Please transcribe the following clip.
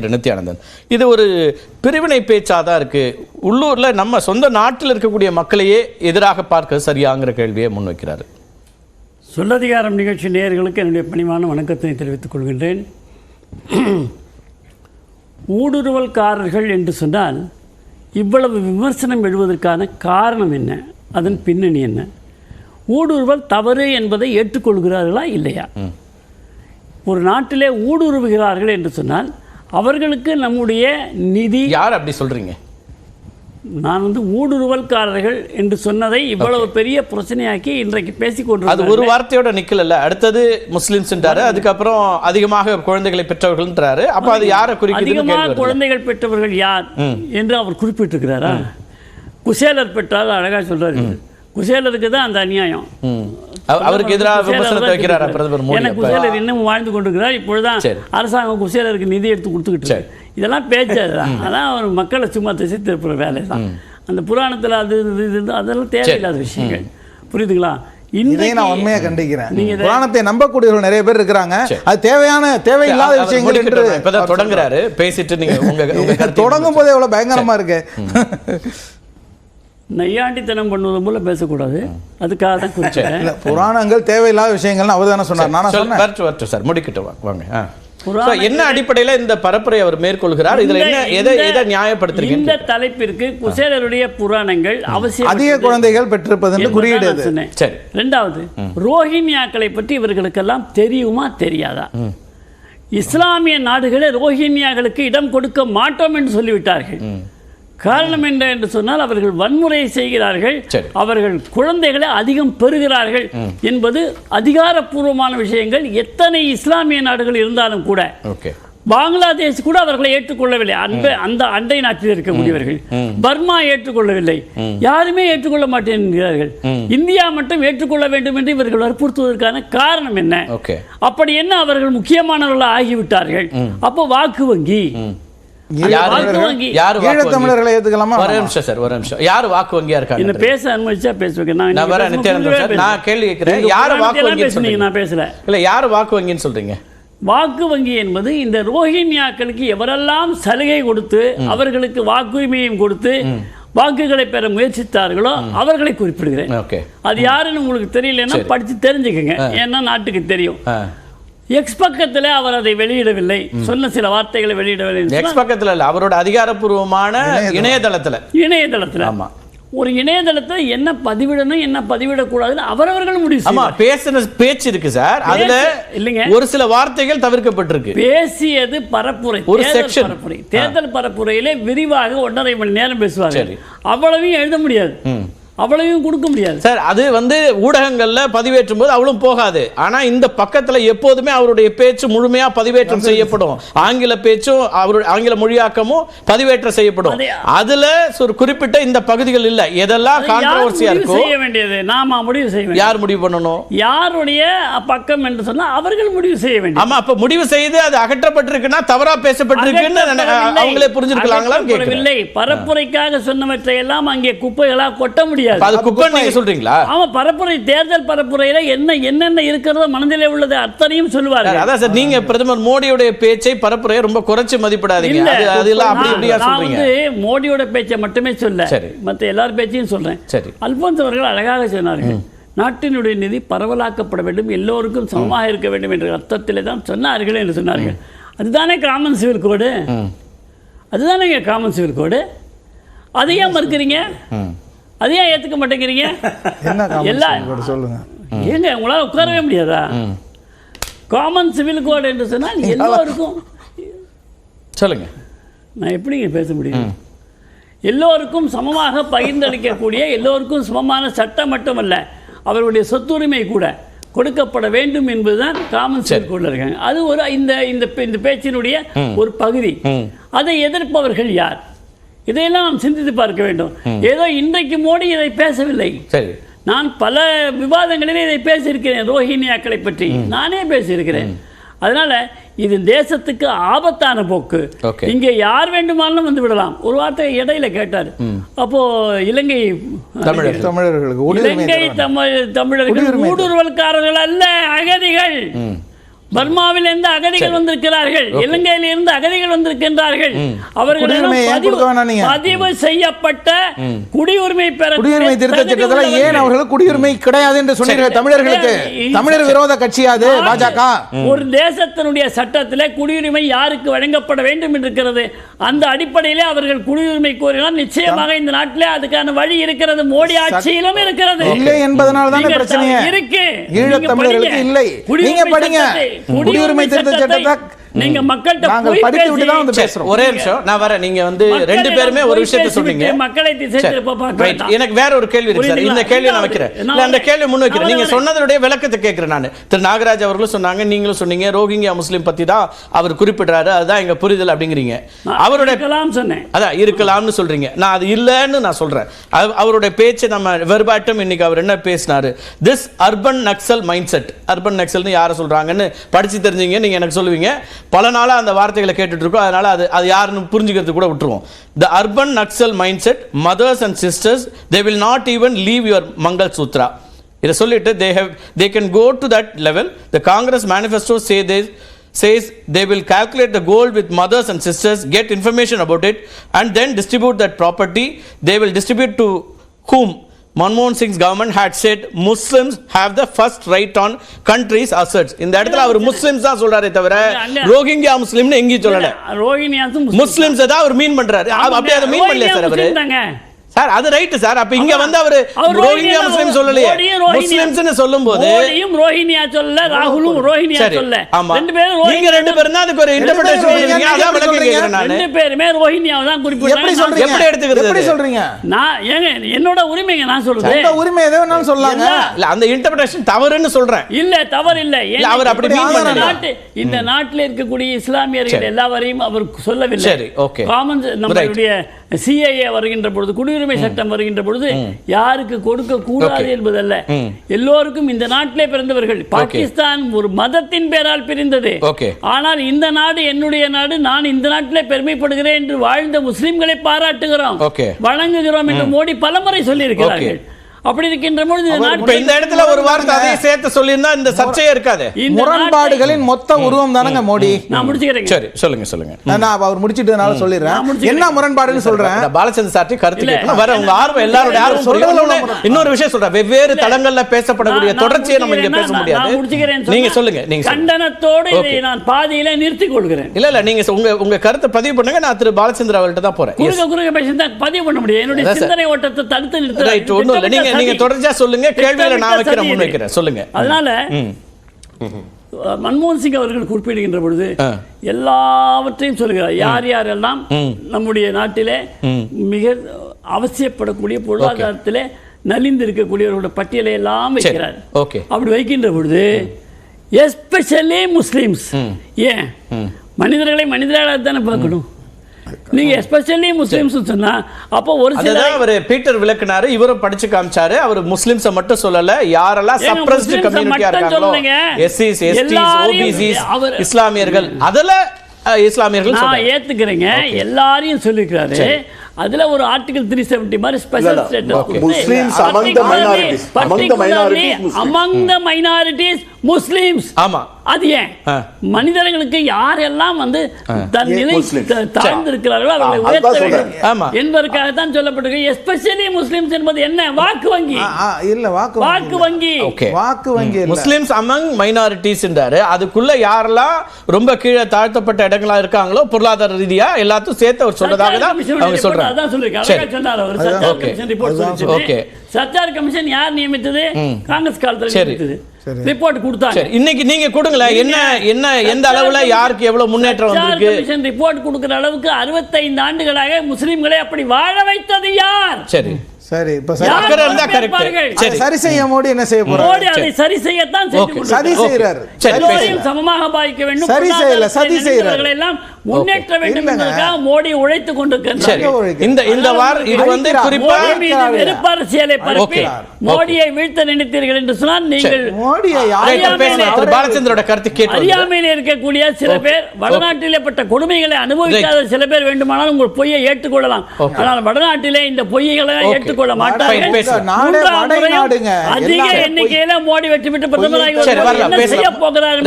திரு நித்யானந்தன் இது ஒரு பிரிவினை பேச்சாக தான் இருக்கு. உள்ளூர்ல நம்ம சொந்த நாட்டில் இருக்கக்கூடிய மக்களையே எதிராக பார்க்க சரியாங்கிற கேள்வியை முன்வைக்கிறாரு. சொல்லதிகாரம் நிகழ்ச்சி நேயர்களுக்கு என்னுடைய பணிவான வணக்கத்தை தெரிவித்துக் கொள்கின்றேன். ஊடுருவல்காரர்கள் என்று சொன்னால் இவ்வளவு விமர்சனம் எழுவதற்கான காரணம் என்ன? அதன் பின்னணி என்ன? ஊடுருவல் தவறு என்பதை ஏற்றுக்கொள்கிறார்களா இல்லையா? ஒரு நாட்டிலே ஊடுருவுகிறார்கள் என்று சொன்னால் அவர்களுக்கு நம்முடைய நிதி யார் அப்படி சொல்றீங்க? நான் வந்து ஊடுருவல்காரர்கள் என்று சொன்னதை இவ்வளவு பெரிய பிரச்சனையாக்கி இன்றைக்கு பேசிக் அது ஒரு வார்த்தையோட நிக்கல அடுத்தது முஸ்லிம்ஸ்ன்றாரு. அதுக்கப்புறம் அதிகமாக குழந்தைகளை பெற்றவர்கள்ன்றாரு. அப்ப அது யாரை கேள்வி அதிகமாக. குழந்தைகள் பெற்றவர்கள் யார் என்று அவர் குறிப்பிட்டிருக்கிறாரா? குசேலர் பெற்றால் அழகா சொல்றாரு. குசேலருக்கு தான் அந்த அநியாயம். அவருக்கு எதிராக விமர்சனத்தை வைக்கிறாரா. பிரதமர் மோடி ஏன்னா? குசேலர் இன்னும் வாழ்ந்து கொண்டிருக்கிறார். இப்பொழுதுதான். அரசாங்கம் குசேலருக்கு நிதி எடுத்து கொடுத்துக்கிட்டு. இதெல்லாம் பேச்சு அதுதான் அதான் அவர் மக்களை சும்மா திசை திருப்புற வேலை தான் அந்த புராணத்துல அது இது, இது, அதெல்லாம் தேவையில்லாத விஷயங்கள். புரியுதுங்களா? இன்றைக்கு நான் உண்மையா கண்டிக்கிறேன். புராணத்தை நம்பக்கூடியவர்கள் நிறைய பேர் இருக்கிறாங்க. அது தேவையான தேவையில்லாத விஷயங்கள் என்று. இப்பதான் தொடங்குறாரு. பேசிட்டு நீங்க உங்க உங்க கருத்தை தொடங்கும் போதே எவ்வளவு பயங்கரமா இருக்கு. நையாண்டித்தனம் பண்ணுவது போல பேசக்கூடாது. அதுக்காக தான் குறிச்சேன். இல்ல புராணங்கள் தேவையில்லாத விஷயங்கள்னு அவர் தானே சொன்னார். நானா சொன்னேன். சார் முடிக்கட்டும் வா- வாங்க என்ன அடிப்படையில இந்த பரப்புரை அவர் மேற்கொள்கிறார்? இதுல என்ன எதை இந்த- எதை நியாயப்படுத்துறீங்க இந்த தலைப்பிற்கு குசேலருடைய புராணங்கள் அவசியம் அதிக குழந்தைகள் பெற்றிருப்பது குறியீடு அது சொன்னேன். சரி. ரெண்டாவது ரோஹின்யாக்களை பற்றி இவர்களுக்கெல்லாம் தெரியுமா தெரியாதா? இஸ்லாமிய நாடுகளே ரோஹின்யாக்களுக்கு இடம் கொடுக்க மாட்டோம் என்று சொல்லிவிட்டார்கள். காரணம் என்ன என்று சொன்னால் அவர்கள் வன்முறை செய்கிறார்கள். அவர்கள் குழந்தைகளை அதிகம் பெறுகிறார்கள் என்பது அதிகாரப்பூர்வமான விஷயங்கள். எத்தனை இஸ்லாமிய நாடுகள் இருந்தாலும் கூட பங்களாதேஷ் கூட அவர்களை ஏற்றுக்கொள்ளவில்லை. அந்த அந்த அண்டை நாட்டில் இருக்கக்கூடியவர்கள் பர்மா ஏற்றுக்கொள்ளவில்லை. யாருமே ஏற்றுக்கொள்ள மாட்டேன் என்கிறார்கள் இந்தியா மட்டும் ஏற்றுக்கொள்ள வேண்டும் என்று இவர்கள் வற்புறுத்துவதற்கான காரணம் என்ன? அப்படி என்ன அவர்கள் முக்கியமானவர்கள் ஆகிவிட்டார்கள் அப்போ வாக்கு வங்கி. யார் வாக்கு வங்கி யார் வாக்கு வங்கி? ஈழத்தமிழர்களை ஏத்துக்கலாமா? ஒரு நிமிஷம் சார் ஒரு நிமிஷம். யார் வாக்கு வங்கியா என்ன இருக்காங்க பேச அனுமதிச்சா பேசுவேன் நான் நான் வரேன் நித்யானந்தன் சார் நான் கேள்வி கேட்கிறேன். யார் வாக்கு வங்கி பேசுனீங்க நான் பேசல. இல்ல யார் வாக்கு வங்கின்னு சொல்றீங்க? வாக்கு வங்கி என்பது இந்த ரோஹின்யாக்களுக்கு எவரெல்லாம் சலுகை கொடுத்து அவர்களுக்கு வாக்குரிமையும் கொடுத்து வாக்குகளை பெற முயற்சித்தார்களோ அவர்களை குறிப்பிடுகிறேன். அது யாருன்னு உங்களுக்கு தெரியலன்னா படிச்சு தெரிஞ்சுக்கங்க. ஏன்னா நாட்டுக்கு தெரியும். எக்ஸ் பக்கத்துல அவர் அதை வெளியிடவில்லை. சொன்ன சில வார்த்தைகளை வெளியிடவில்லை எக்ஸ் பக்கத்துல இல்ல அவரோட அதிகாரப்பூர்வமான இணையதளத்துல. இணையதளத்துல. ஆமா. ஒரு இணையதளத்துல என்ன பதிவிடணும் என்ன பதிவிடக்கூடாதுன்னு அவரவர்கள் முடிவு ஆமா. பேசின பேச்சு இருக்கு சார். அதுல இல்லைங்க. ஒரு சில வார்த்தைகள் தவிர்க்கப்பட்டிருக்கு. பேசியது பரப்புரை ஒரு section. பரப்புரை. தேர்தல் பரப்புரையிலே விரிவாக ஒன்றரை மணி நேரம் பேசுவாங்க. அவ்வளவையும் எழுத முடியாது. அவ்வளவையும் கொடுக்க முடியாது. சார் அது வந்து ஊடகங்கள்ல பதிவேற்றும் போது அவ்வளவு போகாது. ஆனா இந்த பக்கத்துல எப்போதுமே அவருடைய பேச்சு முழுமையா பதிவேற்றம் செய்யப்படும். ஆங்கில பேச்சும் அவருடைய ஆங்கில மொழியாக்கமும் பதிவேற்றம் செய்யப்படும். அதே- அதுல ஒரு குறிப்பிட்ட இந்த பகுதிகள் இல்ல. எதெல்லாம் அதை யார் கான்ட்ரவர்சியா முடிவு இருக்கோ செய்ய வேண்டியது? நாம முடிவு செய்ய வேண்டியது. யார் முடிவு பண்ணணும்? யாருடைய பக்கம் என்று சொன்னா அவர்கள் முடிவு செய்ய வேண்டியது. ஆமா அப்ப முடிவு செய்து அது அகற்றப்பட்டிருக்குன்னா தவறா பேசப்பட்டிருக்குன்னு. அவங்களே கேட்கிறேன் அகற்றப்படவில்லை. பரப்புரைக்காக சொன்னவற்றை எல்லாம் அங்கே குப்பைகளா கொட்ட முடியாது. அப்ப அது குப்பை நீங்க சொல்றீங்களா? ஆமா பரப்புரை தேர்தல் பரப்புரையில என்ன என்னென்ன இருக்கிறதோ மனதிலே உள்ளது அத்தனையும் சொல்லுவார்கள். அதான் சார் நீங்க பிரதமர் மோடியுடைய பேச்சை பரப்புரையை ரொம்ப குறைச்சு மதிப்பிடாதீங்க. அதெல்லாம் அப்படி இப்படியா சொல்றீங்க? மோடியோட பேச்சை மட்டுமே சொல்ல. மற்ற எல்லார் பேச்சையும் சொல்றேன். சரி. அல்போன்ஸ் அவர்கள் அழகாக சொன்னார்கள் நாட்டினுடைய நிதி பரவலாக்கப்பட வேண்டும் எல்லோருக்கும் சமமாக இருக்க வேண்டும் என்ற அர்த்தத்திலே தான் சொன்னார்கள் என்று சொன்னார்கள். அதுதானே காமன் சிவில் கோடு அதுதானே காமன் சிவில் கோடு அதை ஏன் மறுக்கிறீங்க. அதை ஏன் ஏத்துக்க மாட்டேங்கிறீங்க? என்ன எல்லா காமெடி சொல்லுங்க. ஏங்க உங்களால உட்காரவே முடியாதா? காமன் சிவில் கோடு என்று சொன்னால் எல்லோருக்கும் சொல்லுங்க. நான் எப்படிங்க பேச முடியும்? எல்லோருக்கும் சமமாக பகிர்ந்தளிக்கக்கூடிய எல்லோருக்கும் சமமான சட்டம் மட்டுமல்ல அவர்களுடைய சொத்துரிமை கூட கொடுக்கப்பட வேண்டும் என்பதுதான் காமன் சிவில் கோட்ல இருக்காங்க. அது ஒரு இந்த இந்த பே- இந்த பேச்சினுடைய ஒரு பகுதி. அதை எதிர்ப்பவர்கள் யார்? இதையெல்லாம் நாம் சிந்தித்து பார்க்க வேண்டும். ஏதோ இன்றைக்கு மோடி இதை பேசவில்லை. சரி. நான் பல விவாதங்களிலே இதை பேசியிருக்கிறேன் ரோஹிணியாக்களை பற்றி. நானே பேசியிருக்கிறேன். அதனால இது தேசத்துக்கு ஆபத்தான போக்கு. இங்கே யார் வேண்டுமானாலும் வந்து விடலாம். ஒரு வார்த்தை இடையில கேட்டார். அப்போ இலங்கை தமிழர் தமிழர்களுக்கு இலங்கை தமிழ் தமிழர்கள் ஊடுருவல்காரர்கள் அல்ல அகதிகள். பர்மாவில் இருந்து அகதிகள் வந்திருக்கிறார்கள். இலங்கையில் இருந்து அகதிகள் வந்திருக்கின்றார்கள். அவர்களிடம் பதிவு- செய்யப்பட்ட குடியுரிமை பெற குடியுரிமை திருத்த சட்டத்துல ஏன் அவர்களுக்கு குடியுரிமை கிடையாது என்று சொன்னீர்கள் தமிழர்களுக்கு. தமிழர் விரோத கட்சியாது பாஜக. ஒரு தேசத்தினுடைய சட்டத்திலே குடியுரிமை யாருக்கு வழங்கப்பட வேண்டும் என்று இருக்கிறது அந்த அடிப்படையிலே அவர்கள் குடியுரிமை கோரினால் நிச்சயமாக இந்த நாட்டிலே அதுக்கான வழி இருக்கிறது. மோடி ஆட்சியிலும் இருக்கிறது. இல்லை என்பதனால தானே பிரச்சனையே? இருக்கு. ஈழத் நீங்க தமிழர்களுக்கு. இல்லை. நீங்க படிங்க. சட்டத்தை- குடியுரிமை திருத்த சட்டத்தை சட்டத்தை நீங்க மக்கள்கிட்ட படித்து விட்டு தான் பேசி- வந்து பேசுறோம். ஒரே நிமிஷம். நான் வரேன். நீங்க வந்து ரெண்டு பேருமே ஒரு விஷயத்தை சொன்னீங்க. மக்களை. எனக்கு வேற ஒரு கேள்வி இருக்கு சார் இந்த? கேள்வி நான் வைக்கிறேன். இல்ல அந்த கேள்வி முன் வைக்கிறேன். நீங்க. சொன்னதனுடைய விளக்கத்தை கேட்கிறேன் நான். திரு நாகராஜ் அவர்களும் சொன்னாங்க நீங்களும் சொன்னீங்க ரோஹிங்கியா முஸ்லீம் பத்தி தான் அவர் குறிப்பிடுறாரு. அதுதான் எங்க புரிதல் அப்படிங்கிறீங்க. அவருடைய சொன்னேன். அதான் இருக்கலாம்னு சொல்றீங்க. நான் அது இல்லைன்னு நான் சொல்றேன். அவ- அவருடைய பேச்சு நம்ம வெறுபாட்டம் இன்னைக்கு அவர் என்ன பேசினாரு? This urban Naxal mindset urban நக்சல்னு யாரை சொல்றாங்கன்னு படிச்சு தெரிஞ்சீங்க நீங்க எனக்கு சொல்லுவீங்க. பல நாளாக அந்த வார்த்தைகளை கேட்டுட்ருக்கோம். இருக்கோம் அதனால அது அது யாருன்னு புரிஞ்சுக்கிறது கூட விட்டுருவோம். The urban Naxal mindset mothers and sisters they will not even leave your mangalsutra இதை சொல்லிட்டு they how they can go to that level the Congress manifesto say they says they will calculate the gold with mothers and sisters get information about it and then distribute that property they will distribute to whom Manmohan Singh's government had said Muslims have the first right on countries' assets. இந்த இடத்துல அவர் Muslims தான் சொல்றாரே தவிர Rohingya முஸ்லிம்னு எங்கேயும் சொல்லல. ரோஹினியாசும் Muslims தான் அவர் மீன் பண்றாரு. அப்படியே அதை மீன் பண்ணலையா சார் அவரு. சார் அது ரைட் சார். அப்ப இங்க வந்து அவரு ரோஹிங்கியா ரோஹிங்கியா முஸ்லிம் சொல்லலையே. ரோஹிங்கியா- முஸ்லிம்ஸ்னு சொல்லும்போது மோடியும் ரோஹினியா சொல்லல ராகுலும் சொல்லல ஆமா. ரெண்டு பேரும் நீங்க ரெண்டு பேரும் தான் அதுக்கு ஒரு இன்டர்பிரேஷன் ரோஹிங்கியா அதான் விளக்கம் சொல்றீங்க. கேக்குறேன் நானு. ரெண்டு பேருமே ரோஹினியாவை தான் எப்படி குறிப்பிட்டாங்க சொல்றீங்க? எப்படி எடுத்துக்கிறது? எப்படி? சொல்றீங்க? நான் ஏங்க என்னோட உரிமைங்க நான் சொல்றது. உங்க உரிமை வேணாலும் சொல்லாங்க. எல்லா- இல்ல அந்த இன்டர்பிரேஷன் தவறுன்னு சொல்றேன். இல்ல தவறு இல்ல. அவர் அப்படி இந்த பண்ணல. நாட்டு இந்த நாட்டில் இருக்கக்கூடிய இஸ்லாமியர்கள். எல்லாவரையும் அவர் சொல்லவில்லை. காமன் நம்மளுடைய சிஏஏ வருகின்ற பொழுது குடியுரிமை சட்டம் வருகின்ற பொழுது யாருக்கு கொடுக்க கூடாது. என்பதல்ல. எல்லோருக்கும் இந்த நாட்டிலே பிறந்தவர்கள். பாகிஸ்தான் ஒரு மதத்தின் பேரால் பிரிந்தது. ஆனால் இந்த நாடு என்னுடைய நாடு நான் இந்த நாட்டிலே பெருமைப்படுகிறேன் என்று வாழ்ந்த முஸ்லிம்களை பாராட்டுகிறோம். Okay. வணங்குகிறோம் என்று மோடி பலமுறை சொல்லியிருக்கிறார்கள். அப்படி இருக்கின்ற பொழுது இந்த இடத்துல ஒரு வார்த்தை அதையும் சேர்த்து சொல்லியிருந்தா இந்த சர்ச்சையே இருக்காது. முரண்பாடுகளின் மொத்த உருவம் தானங்க மோடி? நான் முடிச்சுக்கிறேங்க. சரி சொல்லுங்க சொல்லுங்க. நான் அவர் முடிச்சிட்டதுனால சொல்லிடுறேன். முடிச்சுக்கிறேன். என்ன முரண்பாடுன்னு சொல்றேன்? பாலச்சந்திர சார்ட்டி கருத்து. கேட்கணும். வர உங்க ஆர்வம் எல்லாரோட ஆர்வம் சொல்றதுல இன்னொரு விஷயம் சொல்றேன். வெவ்வேறு தளங்கள்ல பேசப்படக்கூடிய தொடர்ச்சியை நம்ம இங்க பேச முடிச்சுக்கிறேன். நான் முடியாது. முடிச்சுக்கிறேன் நீங்க சொல்லுங்க நீங்க. கண்டனத்தோடு இதை. நான் பாதியில நிறுத்திக் கொள்கிறேன். இல்ல இல்ல நீங்க உங்க உங்க கருத்தை பதிவு பண்ணுங்க. நான் திரு. பாலச்சந்திர அவர்கிட்ட தான் போறேன். குறுக குறுக பேசியிருந்தா பதிவு பண்ண முடியும் என்னுடைய. சிந்தனை ஓட்டத்தை தடுத்து நிறுத்த ஒண்ணும் இல்ல. நீங்க நீங்க தொடர்ச்சியா சொல்லுங்க கேள்வியில நான் வைக்கிறேன் முன் வைக்கிறேன் சொல்லுங்க. அதனால. மன்மோகன் சிங் அவர்கள் குறிப்பிடுகின்ற பொழுது. எல்லாவற்றையும் சொல்கிறார் யார் யாரெல்லாம். நம்முடைய நாட்டிலே. மிக அவசியப்படக்கூடிய பொருளாதாரத்திலே நலிந்து இருக்கக்கூடியவர்களோட பட்டியலை எல்லாம் வைக்கிறார் அப்படி வைக்கின்ற பொழுது எஸ்பெஷலி முஸ்லிம்ஸ் ஏன்? மனிதர்களை மனிதர்களாக தானே பார்க்கணும்? நீங்க எஸ்பெஷலி முஸ்லிம்ஸ் சொன்னா அப்போ ஒரு சில அவரு பீட்டர் விளக்குனாரு இவரும் படிச்சு காமிச்சாரு. அவர் முஸ்லிம்ஸ மட்டும் சொல்லல யாரெல்லாம் சப்ரஸ்ட் கம்யூனிட்டியா இருக்காங்களோ. எஸ்சிஸ் எஸ்டிஸ் ஓபிசிஸ் இஸ்லாமியர்கள் அதுல அஹ், இஸ்லாமியர்கள் நான். ஏத்துக்கிறேங்க எல்லாரையும் சொல்லிருக்காரு அதுல ஒரு ஆர்டிகல் த்ரீ செவன்டி மாதிரி special status Muslims among the minorities. Among the minorities, Muslims. among the minorities Muslims ஆமா. அது ஏன். மனிதர்களுக்கு யாரெல்லாம் வந்து தன் நிலை Muslims? த- தாழ்ந்து இருக்கிறார்களோ அவர்களை உயர்த்த வேண்டும் சொல்றேன். ஆமா. என்பதற்காகத்தான் சொல்லப்பட்டிருக்கு. எஸ்பெஷலி முஸ்லிம்ஸ் என்பது என்ன? வாக்கு வங்கி. இல்ல வாக்கு வாக்கு வங்கி. வாக்கு வங்கி முஸ்லிம்ஸ் அமங் மைனாரிட்டிஸ்ன்றாரு அதுக்குள்ள யாரெல்லாம் ரொம்ப கீழே தாழ்த்தப்பட்ட இடங்களா இருக்காங்களோ பொருளாதார ரீதியா எல்லாத்தையும் சேர்த்து அவர் சொல்றதாக தான் அவங்க சொல்றாங்க. அதான் சொல்லிருக்காரு. சரி. அழகா சொன்னார் அவர். கமிஷன் யார் நியமித்தது? காங்கிரஸ் காலத்துல சரி. நியமித்தது. ரிப்போர்ட் கொடுத்தாங்க. சரி. இன்னைக்கு நீங்க கொடுங்களேன். என்ன என்ன எந்த அளவுல யாருக்கு எவ்வளவு முன்னேற்றம் வந்திருக்கு? கமிஷன் ரிப்போர்ட் கொடுக்கிற அளவுக்கு 65 ஆண்டுகளாக முஸ்லிம்களை அப்படி வாழ வைத்தது யார்? சரி. சரி. இப்ப சரி. அக்கறை இருந்தா? சரி. சரி செய்ய மோடி என்ன செய்ய போறாரு? மோடி அதை சரி. செய்யத்தான். செய்யறாரு சரி, பேசுங்க. சமமாக பாதிக்க வேண்டும். சரி செய்யல, சதி பொருளாதாரத்தில் செய்யறாரு. எல்லாம் முன்னேற்ற வேண்டும். என்பதற்காக மோடி உழைத்துக் சரி. கொண்டிருக்கிறார் இந்த இந்த வாரம் இது வந்து. குறிப்பா மோடி மீது வெறுப்பு அரசியலை பரப்பி. மோடியை வீழ்த்த நினைத்தீர்கள் என்று சொன்னால் நீங்கள் பாலச்சந்திரோட கருத்து கேட்டு. அறியாமையில் இருக்கக்கூடிய சில பேர் வடநாட்டிலே பட்ட கொடுமைகளை அனுபவிக்காத சில பேர் வேண்டுமானால் உங்கள் பொய்யை ஏற்றுக்கொள்ளலாம். ஆனால் வடநாட்டிலே இந்த பொய்களை. ஏற்றுக்கொள்ள மாட்டார்கள். அதிக எண்ணிக்கையில மோடி வெற்றி பெற்று பிரதமராகி என்ன செய்ய போகிறார்கள்